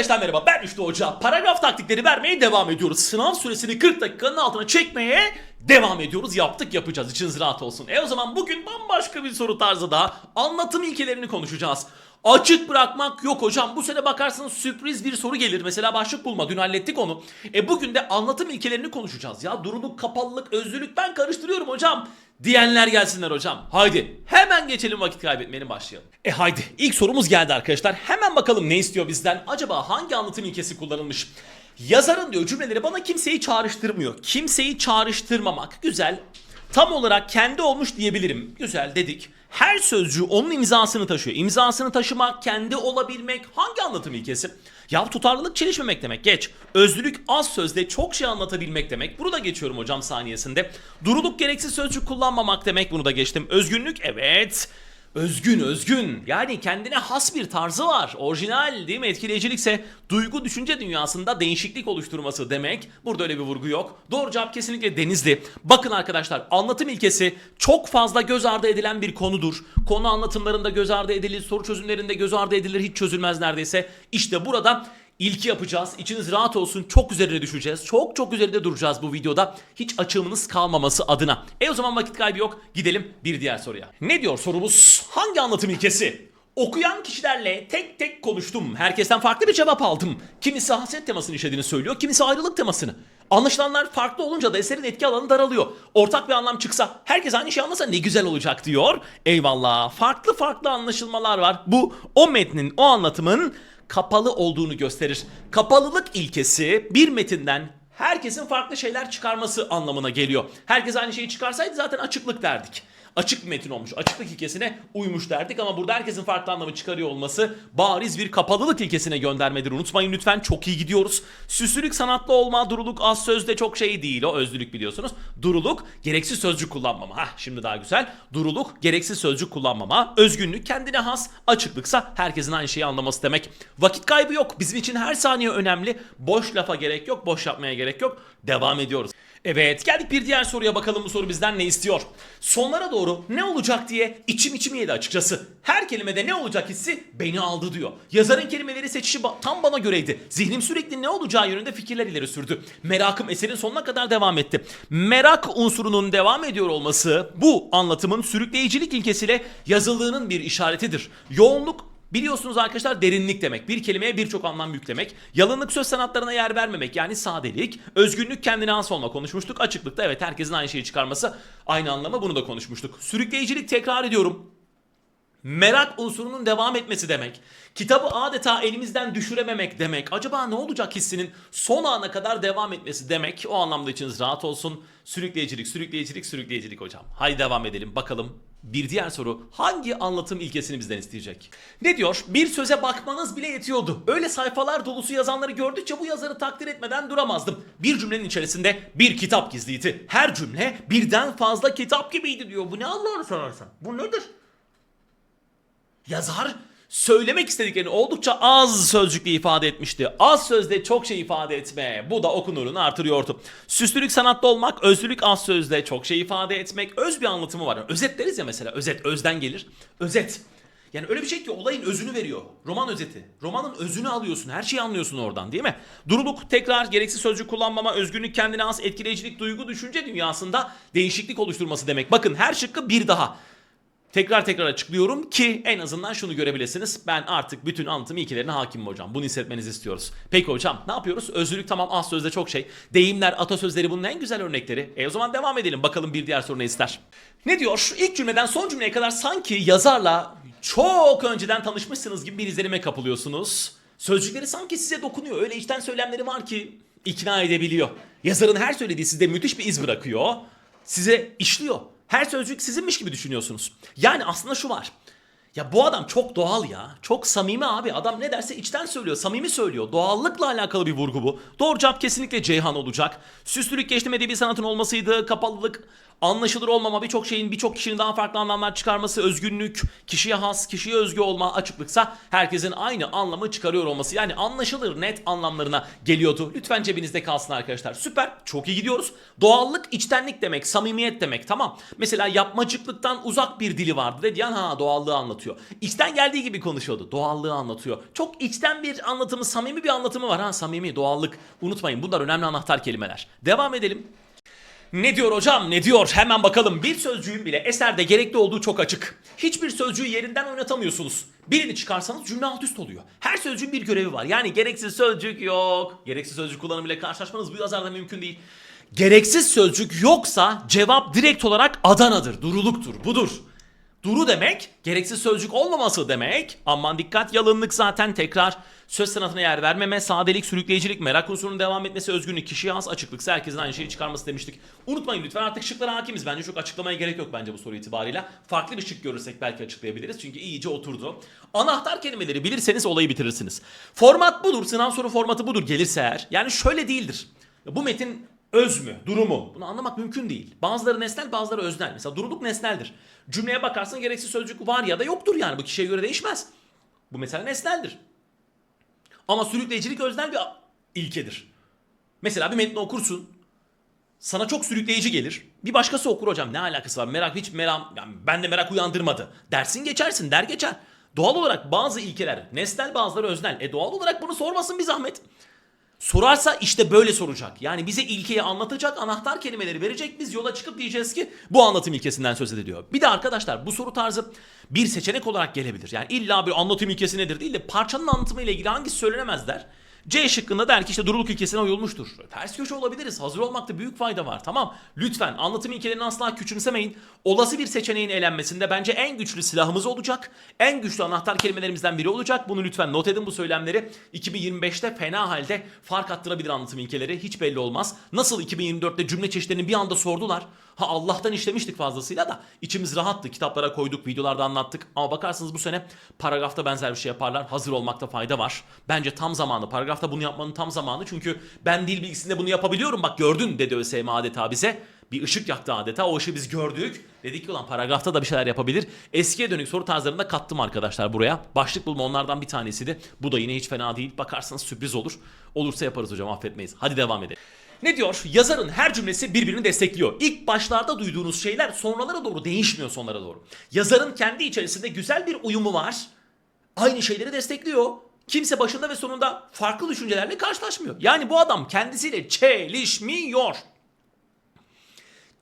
Arkadaşlar merhaba ben Üçlü Hoca. Paragraf taktikleri vermeye devam ediyoruz. Sınav süresini 40 dakikanın altına çekmeye devam ediyoruz. Yaptık yapacağız. İçiniz rahat olsun. E o zaman bugün bambaşka bir soru tarzı da anlatım ilkelerini konuşacağız. Açık bırakmak yok hocam. Bu sene bakarsınız sürpriz bir soru gelir. Mesela başlık bulma. Dün hallettik onu. E bugün de anlatım ilkelerini konuşacağız. Ya duruluk, kapalılık, özlülük ben karıştırıyorum hocam. Diyenler gelsinler hocam. Haydi hemen geçelim vakit kaybetmeyelim başlayalım. E haydi ilk sorumuz geldi arkadaşlar. Hemen bakalım ne istiyor bizden? Acaba hangi anlatım ilkesi kullanılmış? Yazarın diyor cümleleri bana kimseyi çağrıştırmıyor. Kimseyi çağrıştırmamak güzel. Tam olarak kendi olmuş diyebilirim. Güzel dedik. Her sözcüğü onun imzasını taşıyor. İmzasını taşımak, kendi olabilmek hangi anlatım ilkesi? Ya tutarlılık çelişmemek demek. Geç. Özlülük az sözde çok şey anlatabilmek demek. Bunu da geçiyorum hocam saniyesinde. Duruluk gereksiz sözcük kullanmamak demek. Bunu da geçtim. Özgünlük evet. Özgün özgün yani kendine has bir tarzı var. Orijinal değil mi? Etkileyicilikse duygu düşünce dünyasında değişiklik oluşturması demek. Burada öyle bir vurgu yok. Doğru cevap kesinlikle Denizli. Bakın arkadaşlar anlatım ilkesi çok fazla göz ardı edilen bir konudur. Konu anlatımlarında göz ardı edilir, soru çözümlerinde göz ardı edilir, hiç çözülmez neredeyse. İşte burada İlki yapacağız. İçiniz rahat olsun. Çok üzerine düşeceğiz. Çok çok üzerinde duracağız bu videoda. Hiç açığımınız kalmaması adına. E o zaman vakit kaybı yok. Gidelim bir diğer soruya. Ne diyor sorumuz? Hangi anlatım ilkesi? Okuyan kişilerle tek tek konuştum. Herkesten farklı bir cevap aldım. Kimisi hasret temasını işlediğini söylüyor, kimisi ayrılık temasını. Anlaşılanlar farklı olunca da eserin etki alanı daralıyor. Ortak bir anlam çıksa, herkes aynı şey anlasa ne güzel olacak diyor. Eyvallah. Farklı farklı anlaşılmalar var. Bu o metnin, o anlatımın kapalı olduğunu gösterir. Kapalılık ilkesi bir metinden herkesin farklı şeyler çıkarması anlamına geliyor. Herkes aynı şeyi çıkarsaydı zaten açıklık derdik. Açık bir metin olmuş. Açıklık ilkesine uymuş derdik ama burada herkesin farklı anlamı çıkarıyor olması bariz bir kapalılık ilkesine göndermedir. Unutmayın lütfen çok iyi gidiyoruz. Süslülük sanatlı olma, duruluk az sözde çok şey değil o özlülük biliyorsunuz. Duruluk gereksiz sözcük kullanmama. Hah şimdi daha güzel. Duruluk gereksiz sözcük kullanmama. Özgünlük kendine has. Açıklıksa herkesin aynı şeyi anlaması demek. Vakit kaybı yok. Bizim için her saniye önemli. Boş lafa gerek yok. Boş yapmaya gerek yok. Devam ediyoruz. Evet geldik bir diğer soruya bakalım bu soru bizden ne istiyor? Sonlara doğru ne olacak diye içim içim yedi açıkçası. Her kelimede ne olacak hissi beni aldı diyor. Yazarın kelimeleri seçişi tam bana göreydi. Zihnim sürekli ne olacağı yönünde fikirler ileri sürdü. Merakım eserin sonuna kadar devam etti. Merak unsurunun devam ediyor olması bu anlatımın sürükleyicilik ilkesiyle yazıldığının bir işaretidir. Yoğunluk Biliyorsunuz arkadaşlar derinlik demek. Bir kelimeye birçok anlam yüklemek. Yalınlık söz sanatlarına yer vermemek yani sadelik. Özgünlük kendine has olma konuşmuştuk. Açıklıkta evet herkesin aynı şeyi çıkarması aynı anlamı bunu da konuşmuştuk. Sürükleyicilik tekrar ediyorum. Merak unsurunun devam etmesi demek. Kitabı adeta elimizden düşürememek demek. Acaba ne olacak hissinin son ana kadar devam etmesi demek. O anlamda içiniz rahat olsun. Sürükleyicilik, sürükleyicilik, sürükleyicilik hocam. Haydi devam edelim bakalım. Bir diğer soru hangi anlatım ilkesini bizden isteyecek? Ne diyor? Bir söze bakmanız bile yetiyordu. Öyle sayfalar dolusu yazanları gördükçe bu yazarı takdir etmeden duramazdım. Bir cümlenin içerisinde bir kitap gizliydi. Her cümle birden fazla kitap gibiydi diyor. Bu ne Allah'ını seversen? Bu nedir? Yazar söylemek istediklerini oldukça az sözcükle ifade etmişti. Az sözde çok şey ifade etme. Bu da okunurunu artırıyordu. Süslülük sanatlı olmak, özlülük az sözde çok şey ifade etmek. Öz bir anlatımı var. Özet deriz ya mesela. Özet özden gelir. Özet. Yani öyle bir şey ki olayın özünü veriyor. Roman özeti. Romanın özünü alıyorsun. Her şeyi anlıyorsun oradan değil mi? Duruluk, tekrar, gereksiz sözcük kullanmama, özgünlük, kendine has, etkileyicilik, duygu, düşünce dünyasında değişiklik oluşturması demek. Bakın her şıkkı bir daha. Tekrar tekrar açıklıyorum ki en azından şunu görebilirsiniz. Ben artık bütün anlatım ilkelerine hakimim hocam. Bunu hissetmenizi istiyoruz. Peki hocam ne yapıyoruz? Özlülük tamam az sözde çok şey. Deyimler, atasözleri bunun en güzel örnekleri. E o zaman devam edelim. Bakalım bir diğer soru ne ister? Ne diyor? İlk cümleden son cümleye kadar sanki yazarla çok önceden tanışmışsınız gibi bir izlenime kapılıyorsunuz. Sözcükleri sanki size dokunuyor. Öyle içten söylemleri var ki ikna edebiliyor. Yazarın her söylediği sizde müthiş bir iz bırakıyor. Size işliyor. Her sözcük sizinmiş gibi düşünüyorsunuz. Yani aslında şu var. Ya bu adam çok doğal ya. Çok samimi abi. Adam ne derse içten söylüyor. Samimi söylüyor. Doğallıkla alakalı bir vurgu bu. Doğru cevap kesinlikle Ceyhan olacak. Süslülük geçtim edebi sanatın olmasıydı. Kapalılık Anlaşılır olmama birçok şeyin birçok kişinin daha farklı anlamlar çıkarması, özgünlük, kişiye has, kişiye özgü olma, açıklıksa herkesin aynı anlamı çıkarıyor olması. Yani anlaşılır net anlamlarına geliyordu. Lütfen cebinizde kalsın arkadaşlar. Süper. Çok iyi gidiyoruz. Doğallık, içtenlik demek, samimiyet demek. Tamam. Mesela yapmacıklıktan uzak bir dili vardı. Dedi ya ha doğallığı anlatıyor. İçten geldiği gibi konuşuyordu. Doğallığı anlatıyor. Çok içten bir anlatımı, samimi bir anlatımı var ha. Samimi, doğallık. Unutmayın bunlar önemli anahtar kelimeler. Devam edelim. Ne diyor hocam ne diyor hemen bakalım bir sözcüğün bile eserde gerekli olduğu çok açık. Hiçbir sözcüğü yerinden oynatamıyorsunuz. Birini çıkarsanız cümle alt üst oluyor. Her sözcüğün bir görevi var. Yani gereksiz sözcük yok. Gereksiz sözcük kullanımıyla karşılaşmanız bu yazarda mümkün değil. Gereksiz sözcük yoksa cevap direkt olarak Adana'dır, duruluktur, budur. Duru demek, gereksiz sözcük olmaması demek. Aman dikkat yalınlık zaten tekrar. Söz sanatına yer vermeme, sadelik, sürükleyicilik, merak unsurunun devam etmesi, özgünlük, kişiye has açıklıksa herkesin aynı şeyi çıkarması demiştik. Unutmayın lütfen artık şıklara hakimiz. Bence çok açıklamaya gerek yok bence bu soru itibariyle. Farklı bir şık görürsek belki açıklayabiliriz. Çünkü iyice oturdu. Anahtar kelimeleri bilirseniz olayı bitirirsiniz. Format budur, sınav soru formatı budur gelirse eğer. Yani şöyle değildir. Bu metin öz mü, durumu? Bunu anlamak mümkün değil. Bazıları nesnel, bazıları öznel. Mesela duruluk nesneldir. Cümleye bakarsın gereksiz sözcük var ya da yoktur yani. Bu kişiye göre değişmez. Bu mesela nesneldir. Ama sürükleyicilik öznel bir ilkedir. Mesela bir metni okursun. Sana çok sürükleyici gelir. Bir başkası okur hocam ne alakası var? Merak hiç merak yani bende merak uyandırmadı. Dersin geçersin der geçer. Doğal olarak bazı ilkeler nesnel bazıları öznel. E doğal olarak bunu sormasın bir zahmet. Sorarsa işte böyle soracak. Yani bize ilkeyi anlatacak, anahtar kelimeleri verecek. Biz yola çıkıp diyeceğiz ki bu anlatım ilkesinden söz ediliyor. Bir de arkadaşlar bu soru tarzı bir seçenek olarak gelebilir. Yani illa bir anlatım ilkesi nedir değil de parçanın anlatımı ile ilgili hangisi söylenemez der. C şıkkında der ki işte duruluk ilkesine uyulmuştur. Ters köşe olabiliriz. Hazır olmakta büyük fayda var. Tamam. Lütfen anlatım ilkelerini asla küçümsemeyin. Olası bir seçeneğin elenmesinde bence en güçlü silahımız olacak. En güçlü anahtar kelimelerimizden biri olacak. Bunu lütfen not edin bu söylemleri. 2025'te fena halde fark attırabilir anlatım ilkeleri. Hiç belli olmaz. Nasıl 2024'te cümle çeşitlerini bir anda sordular. Ha Allah'tan işlemiştik fazlasıyla da içimiz rahattı. Kitaplara koyduk, videolarda anlattık. Ama bakarsınız bu sene paragrafta benzer bir şey yaparlar. Hazır olmakta fayda var. Bence tam zamanı. Paragrafta bunu yapmanın tam zamanı. Çünkü ben dil bilgisinde bunu yapabiliyorum. Bak gördün dedi ÖSYM adeta bize. Bir ışık yaktı adeta. O ışığı biz gördük. Dedik ki ulan paragrafta da bir şeyler yapabilir. Eskiye dönük soru tarzlarında kattım arkadaşlar buraya. Başlık bulma onlardan bir tanesiydi. Bu da yine hiç fena değil. Bakarsanız sürpriz olur. Olursa yaparız hocam affetmeyiz. Hadi devam edelim. Ne diyor? Yazarın her cümlesi birbirini destekliyor. İlk başlarda duyduğunuz şeyler sonralara doğru değişmiyor sonlara doğru. Yazarın kendi içerisinde güzel bir uyumu var. Aynı şeyleri destekliyor. Kimse başında ve sonunda farklı düşüncelerle karşılaşmıyor. Yani bu adam kendisiyle çelişmiyor.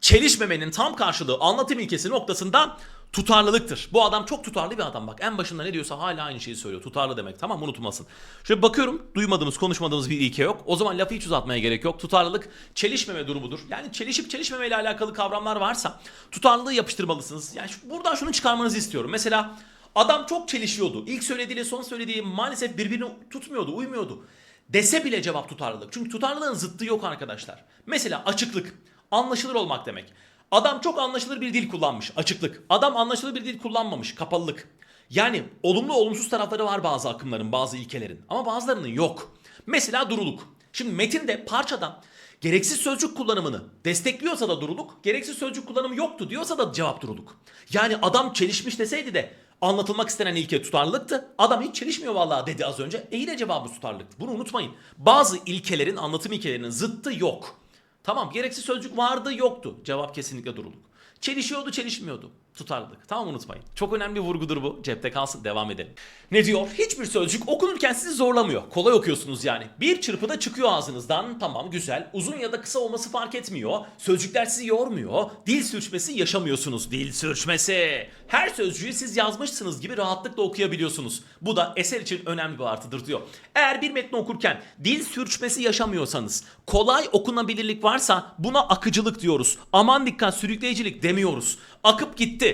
Çelişmemenin tam karşılığı anlatım ilkesi noktasında tutarlılıktır. Bu adam çok tutarlı bir adam bak. En başında ne diyorsa hala aynı şeyi söylüyor. Tutarlı demek tamam unutulmasın. Şöyle bakıyorum duymadığımız konuşmadığımız bir ilke yok. O zaman lafı hiç uzatmaya gerek yok. Tutarlılık çelişmeme durumudur. Yani çelişip çelişmeme alakalı kavramlar varsa tutarlılığı yapıştırmalısınız. Yani buradan şunu çıkarmanızı istiyorum. Mesela adam çok çelişiyordu. İlk söylediğiyle son söylediği maalesef birbirini tutmuyordu, uymuyordu. Dese bile cevap tutarlılık. Çünkü tutarlılığın zıttı yok arkadaşlar. Mesela açıklık. Anlaşılır olmak demek. Adam çok anlaşılır bir dil kullanmış. Açıklık. Adam anlaşılır bir dil kullanmamış. Kapalılık. Yani olumlu olumsuz tarafları var bazı akımların, bazı ilkelerin. Ama bazılarının yok. Mesela duruluk. Şimdi metinde parçada gereksiz sözcük kullanımını destekliyorsa da duruluk, gereksiz sözcük kullanımı yoktu diyorsa da cevap duruluk. Yani adam çelişmiş deseydi de anlatılmak istenen ilke tutarlılıktı. Adam hiç çelişmiyor vallahi dedi az önce. E yine cevabı tutarlılıktı. Bunu unutmayın. Bazı ilkelerin, anlatım ilkelerinin zıttı yok. Tamam gereksiz sözcük vardı yoktu. Cevap kesinlikle duruluk. Çelişiyordu çelişmiyordu. Tutarlılık. Tamam unutmayın. Çok önemli bir vurgudur bu. Cepte kalsın devam edelim. Ne diyor? Hiçbir sözcük okunurken sizi zorlamıyor. Kolay okuyorsunuz yani. Bir çırpıda çıkıyor ağzınızdan. Tamam güzel. Uzun ya da kısa olması fark etmiyor. Sözcükler sizi yormuyor. Dil sürçmesi yaşamıyorsunuz. Dil sürçmesi. Her sözcüğü siz yazmışsınız gibi rahatlıkla okuyabiliyorsunuz. Bu da eser için önemli bir artıdır diyor. Eğer bir metni okurken dil sürçmesi yaşamıyorsanız, kolay okunabilirlik varsa buna akıcılık diyoruz. Aman dikkat sürükleyicilik demiyoruz. Akıp gitti.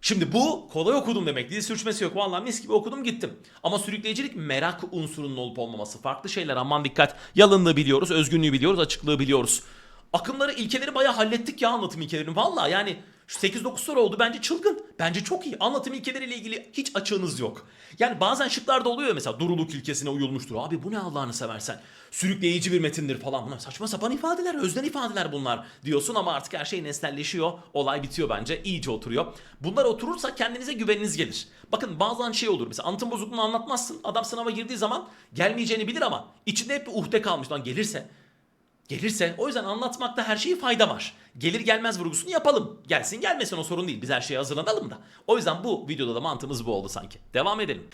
Şimdi bu kolay okudum demek. Dil sürçmesi yok. Vallahi mis gibi okudum gittim. Ama sürükleyicilik merak unsurunun olup olmaması. Farklı şeyler aman dikkat. Yalınlığı biliyoruz, özgünlüğü biliyoruz, açıklığı biliyoruz. Akımları, ilkeleri bayağı hallettik ya anlatım ilkelerini. Vallahi yani Şu 8-9 soru oldu bence çılgın. Bence çok iyi. Anlatım ilkeleriyle ilgili hiç açığınız yok. Yani bazen şıklarda oluyor mesela duruluk ilkesine uyulmuştur. Abi bu ne Allah'ını seversen. Sürükleyici bir metindir falan. Bunlar saçma sapan ifadeler, özden ifadeler bunlar diyorsun ama artık her şey nesnelleşiyor. Olay bitiyor bence. iyice oturuyor. Bunlar oturursa kendinize güveniniz gelir. Bakın bazen şey olur mesela anlatım bozukluğunu anlatmazsın. Adam sınava girdiği zaman gelmeyeceğini bilir ama içinde hep bir uhde kalmış. Lan gelirse Gelirse o yüzden anlatmakta her şeyi fayda var. Gelir gelmez vurgusunu yapalım. Gelsin gelmesin o sorun değil. Biz her şeye hazırlanalım da. O yüzden bu videoda da mantığımız bu oldu sanki. Devam edelim.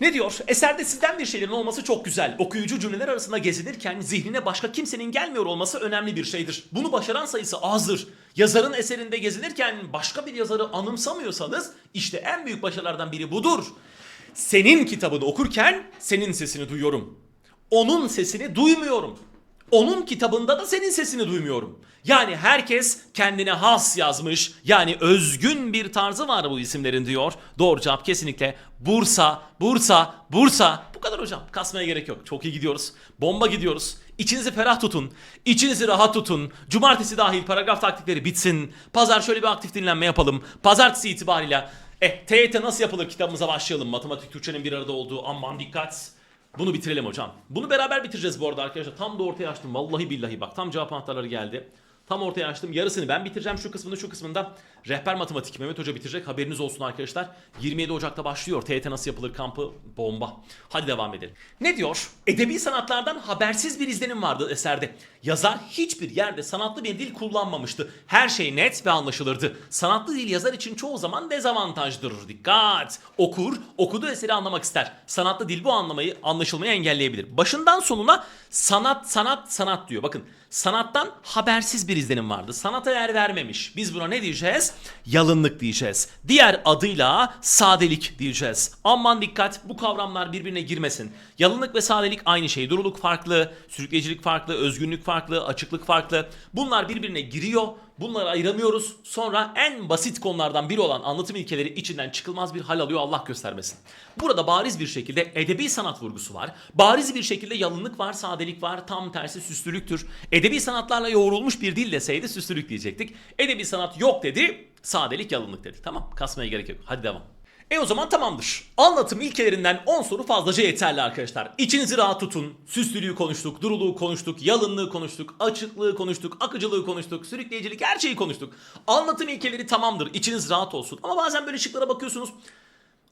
Ne diyor? Eserde sizden bir şeylerin olması çok güzel. Okuyucu cümleler arasında gezinirken zihnine başka kimsenin gelmiyor olması önemli bir şeydir. Bunu başaran sayısı azdır. Yazarın eserinde gezinirken başka bir yazarı anımsamıyorsanız işte en büyük başarılardan biri budur. Senin kitabını okurken senin sesini duyuyorum. Onun sesini duymuyorum. Onun kitabında da senin sesini duymuyorum. Yani herkes kendine has yazmış. Yani özgün bir tarzı var bu isimlerin diyor. Doğru cevap kesinlikle Bursa, Bursa, Bursa. Bu kadar hocam. Kasmaya gerek yok. Çok iyi gidiyoruz. Bomba gidiyoruz. İçinizi ferah tutun. İçinizi rahat tutun. Cumartesi dahil paragraf taktikleri bitsin. Pazar şöyle bir aktif dinlenme yapalım. Pazartesi itibariyle eh TYT nasıl yapılır kitabımıza başlayalım. Matematik Türkçenin bir arada olduğu aman dikkat. Bunu bitirelim hocam. Bunu beraber bitireceğiz bu arada arkadaşlar. Tam da ortaya açtım. Vallahi billahi bak tam cevap anahtarları geldi. Tam ortaya açtım. Yarısını ben bitireceğim şu kısmını şu kısmında. Rehber matematik Mehmet Hoca bitirecek. Haberiniz olsun arkadaşlar. 27 Ocak'ta başlıyor. TYT nasıl yapılır kampı bomba. Hadi devam edelim. Ne diyor? Edebi sanatlardan habersiz bir izlenim vardı eserde. Yazar hiçbir yerde sanatlı bir dil kullanmamıştı. Her şey net ve anlaşılırdı. Sanatlı dil yazar için çoğu zaman dezavantajdır. Dikkat! Okur, okuduğu eseri anlamak ister. Sanatlı dil bu anlamayı, anlaşılmayı engelleyebilir. Başından sonuna sanat, sanat, sanat diyor. Bakın sanattan habersiz bir izlenim vardı. Sanata yer vermemiş. Biz buna ne diyeceğiz? Yalınlık diyeceğiz. Diğer adıyla sadelik diyeceğiz. Aman dikkat bu kavramlar birbirine girmesin. Yalınlık ve sadelik aynı şey. Duruluk farklı, sürükleyicilik farklı, özgünlük farklı, açıklık farklı. Bunlar birbirine giriyor. Bunları ayıramıyoruz. Sonra en basit konulardan biri olan anlatım ilkeleri içinden çıkılmaz bir hal alıyor Allah göstermesin. Burada bariz bir şekilde edebi sanat vurgusu var. Bariz bir şekilde yalınlık var, sadelik var, tam tersi süslülüktür. Edebi sanatlarla yoğrulmuş bir dil deseydi süslülük diyecektik. Edebi sanat yok dedi, sadelik yalınlık dedik. Tamam kasmaya gerek yok. Hadi devam. E o zaman tamamdır. Anlatım ilkelerinden 10 soru fazlaca yeterli arkadaşlar. İçinizi rahat tutun. Süslülüğü konuştuk, duruluğu konuştuk, yalınlığı konuştuk, açıklığı konuştuk, akıcılığı konuştuk, sürükleyicilik her şeyi konuştuk. Anlatım ilkeleri tamamdır. İçiniz rahat olsun. Ama bazen böyle şıklara bakıyorsunuz.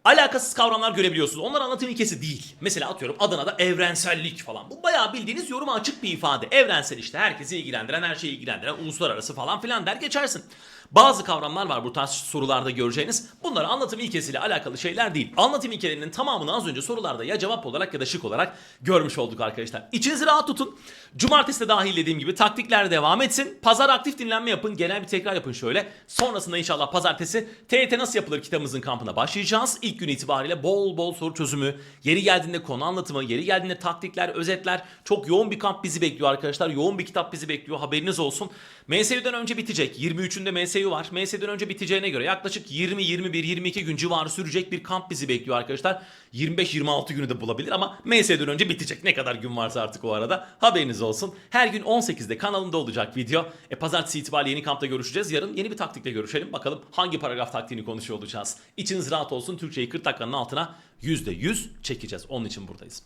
Alakasız kavramlar görebiliyorsunuz. Onlar anlatım ilkesi değil. Mesela atıyorum adına da evrensellik falan. Bu bayağı bildiğiniz yoruma açık bir ifade. Evrensel işte herkesi ilgilendiren, her şeyi ilgilendiren, uluslararası falan filan der geçersin. Bazı kavramlar var bu tarz sorularda göreceğiniz. Bunlar anlatım ilkesiyle alakalı şeyler değil. Anlatım ilkelerinin tamamını az önce sorularda ya cevap olarak ya da şık olarak görmüş olduk arkadaşlar. İçinizi rahat tutun. Cumartesi de dahil dediğim gibi taktikler devam etsin. Pazar aktif dinlenme yapın. Genel bir tekrar yapın şöyle. Sonrasında inşallah pazartesi TYT nasıl yapılır kitabımızın kampına başlayacağız. İlk gün itibariyle bol bol soru çözümü, yeri geldiğinde konu anlatımı, yeri geldiğinde taktikler, özetler. Çok yoğun bir kamp bizi bekliyor arkadaşlar. Yoğun bir kitap bizi bekliyor. Haberiniz olsun. MSU'dan önce bitecek. 23'ünde MSU var. MSU'dan önce biteceğine göre yaklaşık 20, 21, 22 gün civarı sürecek bir kamp bizi bekliyor arkadaşlar. 25-26 günü de bulabilir ama MSU'dan önce bitecek. Ne kadar gün varsa artık o arada. Haberiniz olsun. Her gün 18'de kanalımda olacak video. E, pazartesi itibariyle yeni kampta görüşeceğiz. Yarın yeni bir taktikle görüşelim. Bakalım hangi paragraf taktiğini konuşuyor olacağız. İçiniz rahat olsun. Türkçeyi 40 dakikanın altına %100 çekeceğiz. Onun için buradayız.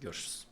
Görüşürüz.